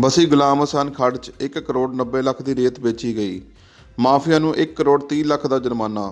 ਬਸੀ ਗੁਲਾਮ ਹਸਨ ਖੱਡ 'ਚ 1 ਕਰੋੜ 90 ਲੱਖ ਦੀ ਰੇਤ ਵੇਚੀ ਗਈ। ਮਾਫੀਆ ਨੂੰ 1 ਕਰੋੜ 30 ਲੱਖ ਦਾ ਜੁਰਮਾਨਾ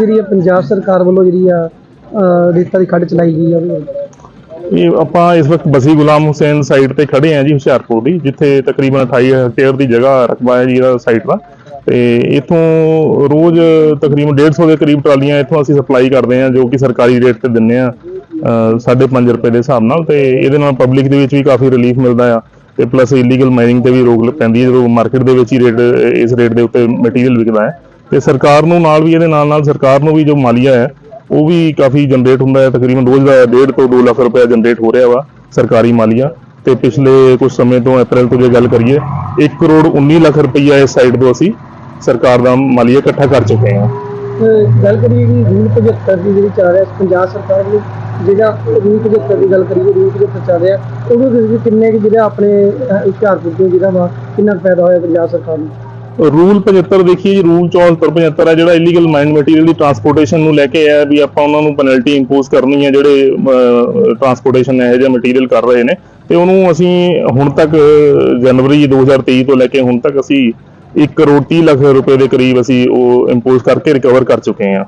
ਜਿਹੜੀ ਆ ਪੰਜਾਬ ਸਰਕਾਰ ਵੱਲੋਂ ਜਿਹੜੀ ਆ, ਅਹ ਦੀ ਖੱਡ ਚਲਾਈ ਗਈ ਆ? ਉਹਦੇ ਇਹ ਆਪਾਂ ਇਸ ਵਕਤ ਬਸੀ ਗੁਲਾਮ ਹੁਸੈਨ ਸਾਈਡ ਤੇ ਖੜੇ ਹਾਂ ਜੀ ਹੁਸ਼ਿਆਰਪੁਰ ਦੀ, ਜਿੱਥੇ ਤਕਰੀਬਨ 28 ਹੈਕਟੇਅਰ ਦੀ ਜਗ੍ਹਾ ਰਕਬਾ ਹੈ ਜੀ ਇਹਦਾ ਸਾਈਟ ਦਾ। ਤੇ ਇਥੋਂ ਰੋਜ਼ ਤਕਰੀਬਨ 150 ਦੇ ਕਰੀਬ ਟਰਾਲੀਆਂ ਇਥੋਂ ਅਸੀਂ ਸਪਲਾਈ ਕਰਦੇ ਹਾਂ, ਜੋ ਕਿ ਸਰਕਾਰੀ ਰੇਟ ਤੇ ਦਿੰਨੇ ਆ 5.5 ਰੁਪਏ ਦੇ ਹਿਸਾਬ ਨਾਲ। ਤੇ ਇਹਦੇ ਨਾਲ ਪਬਲਿਕ ਦੇ ਵਿੱਚ ਵੀ ਕਾਫੀ ਰਿਲੀਫ ਮਿਲਦਾ ਆ। ਤੇ ਪਲੱਸ ਇਲੀਗਲ ਮਾਈਨਿੰਗ ਤੇ ਵੀ ਰੋਕ ਪੈਂਦੀ ਹੈ, ਜਦੋਂ ਮਾਰਕੀਟ ਦੇ ਵਿੱਚ ਹੀ ਰੇਟ ਇਸ ਰੇਟ ਦੇ ਉੱਤੇ ਮਟੀਰੀਅਲ ਵਿਕਦਾ ਹੈ। ਤੇ ਸਰਕਾਰ ਨੂੰ ਨਾਲ ਵੀ ਇਹਦੇ ਨਾਲ ਨਾਲ ਸਰਕਾਰ ਨੂੰ ਵੀ ਜੋ ਮਾਲੀਆ ਹੈ ਉਹ ਵੀ ਕਾਫੀ ਜਨਰੇਟ ਹੁੰਦਾ ਹੈ ਤਕਰੀਬਨ ਰੋਜ਼ ਦਾ 1.5 ਤੋਂ 2 ਲੱਖ ਰੁਪਏ ਜਨਰੇਟ ਹੋ ਰਿਹਾ ਵਾ ਸਰਕਾਰੀ ਮਾਲੀਆ। ਤੇ ਪਿਛਲੇ ਕੁਝ ਸਮੇਂ ਤੋਂ ਅਪ੍ਰੈਲ ਤੋਂ ਜੇ ਗੱਲ ਕਰੀਏ 1 ਕਰੋੜ 19 ਲੱਖ ਰੁਪਈਆ ਇਸ ਸਾਈਡ ਤੋਂ ਅਸੀਂ ਸਰਕਾਰ ਦਾ ਮਾਲੀਆ ਇਕੱਠਾ ਕਰ ਚੁੱਕੇ ਹਾਂ। ਗੱਲ ਕਰੀਏ ਕਿ ਰੂਲ 75 ਦੀ ਜਿਹੜੀ ਚੱਲ ਰਿਹਾ ਪੰਜਾਬ ਸਰਕਾਰ ਵੱਲੋਂ ਜਿਹੜਾ ਰੂਲ 75 ਦੀ ਗੱਲ ਕਰੀਏ ਰੂਲ 75 ਚੱਲ ਰਿਹਾ ਉਹਦੇ ਵਿੱਚ ਕਿੰਨੇ ਕਿ ਜਿਹੜਾ ਆਪਣੇ ਅਹ, ਹੁਸ਼ਿਆਰਪੁਰ ਤੋਂ ਜਿਹੜਾ ਵਾ ਕਿੰਨਾ ਕੁ ਫਾਇਦਾ ਹੋਇਆ ਪੰਜਾਬ ਸਰਕਾਰ ਨੂੰ? ਰੂਲ 75 ਦੇਖੀਏ ਜੀ ਰੂਲ 74 75 ਹੈ ਜਿਹੜਾ ਇਲੀਗਲ ਮਾਈਨ ਮਟੀਰੀਅਲ ਦੀ ਟਰਾਂਸਪੋਰਟੇਸ਼ਨ ਨੂੰ ਲੈ ਕੇ ਆ ਵੀ ਆਪਾਂ ਉਹਨਾਂ ਨੂੰ ਪੈਨਲਟੀ ਇੰਪੋਜ਼ ਕਰਨੀ ਹੈ ਜਿਹੜੇ ਟਰਾਂਸਪੋਰਟੇਸ਼ਨ ਇਹੋ ਜਿਹਾ ਮਟੀਰੀਅਲ ਕਰ ਰਹੇ ਨੇ। ਤੇ ਉਹਨੂੰ ਅਸੀਂ ਹੁਣ ਤੱਕ ਅਹ, ਜਨਵਰੀ 2023 ਤੋਂ ਲੈ ਕੇ ਹੁਣ ਤੱਕ ਅਸੀਂ 1 ਕਰੋੜ 30 ਲੱਖ ਰੁਪਏ ਦੇ ਕਰੀਬ ਅਸੀਂ ਉਹ ਇੰਪੋਜ਼ ਕਰਕੇ ਰਿਕਵਰ ਕਰ ਚੁੱਕੇ ਹਾਂ।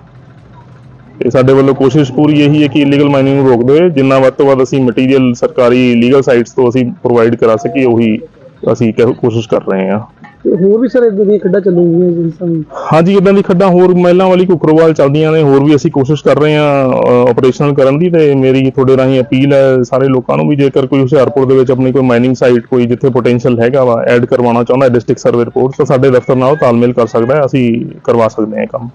ਤੇ ਸਾਡੇ ਵੱਲੋਂ ਕੋਸ਼ਿਸ਼ ਪੂਰੀ ਇਹੀ ਹੈ ਕਿ ਇਲੀਗਲ ਮਾਈਨਿੰਗ ਨੂੰ ਰੋਕਦੇ ਹੋਏ ਜਿੰਨਾ ਵੱਧ ਤੋਂ ਵੱਧ ਅਸੀਂ ਮਟੀਰੀਅਲ ਸਰਕਾਰੀ ਲੀਗਲ ਸਾਈਟਸ ਤੋਂ ਅਸੀਂ ਪ੍ਰੋਵਾਈਡ ਕਰਾ ਸਕੀਏ ਉਹੀ ਅਸੀਂ ਕ- ਕੋਸ਼ਿਸ਼ ਕਰ ਰਹੇ ਹਾਂ। ਤੇ ਹੋਰ ਵੀ ਸਾਰੇ ਇਦਾਂ ਦੀਆਂ ਖੱਡਾਂ ਚੱਲੂਗੀਆਂ ਜਿਸ ਸਾਨੂੰ ਹਾਂਜੀ ਇਦਾਂ ਦੀ ਖੱਡਾਂ ਹੋਰ ਮਹਿਲਾਂ ਵਾਲੀ ਕੁਕਰਵਾਲ ਚੱਲਦੀਆਂ ਨੇ, ਹੋਰ ਵੀ ਅਸੀਂ ਕੋਸ਼ਿਸ਼ ਕਰ ਰਹੇ ਹਾਂ ਆਪਰੇਸ਼ਨਲ ਕਰਨ ਦੀ ਤੇ ਮੇਰੀ ਤੁਹਾਡੇ ਰਾਹੀਂ ਅਪੀਲ ਹੈ ਸਾਰੇ ਲੋਕਾਂ ਨੂੰ ਵੀ ਜੇਕਰ ਕੋਈ ਹੁਸ਼ਿਆਰਪੁਰ ਦੇ ਵਿੱਚ ਆਪਣੀ ਕੋਈ ਮਾਈਨਿੰਗ ਸਾਈਟ ਕੋਈ ਜਿੱਥੇ ਪੋਟੈਂਸ਼ੀਅਲ ਹੈਗਾ ਵਾ ਐਡ ਕਰਵਾਉਣਾ ਚਾਹੁੰਦਾ ਡਿਸਟ੍ਰਿਕਟ ਸਰਵੇ ਰਿਪੋਰਟ ਤਾਂ ਸਾਡੇ ਦਫ਼ਤਰ ਨਾਲ ਤਾਲਮੇਲ ਕਰ ਸਕਦਾ ਹੈ, ਅਸੀਂ ਕਰਵਾ ਸਕਦੇ ਹਾਂ ਇਹ ਕੰਮ।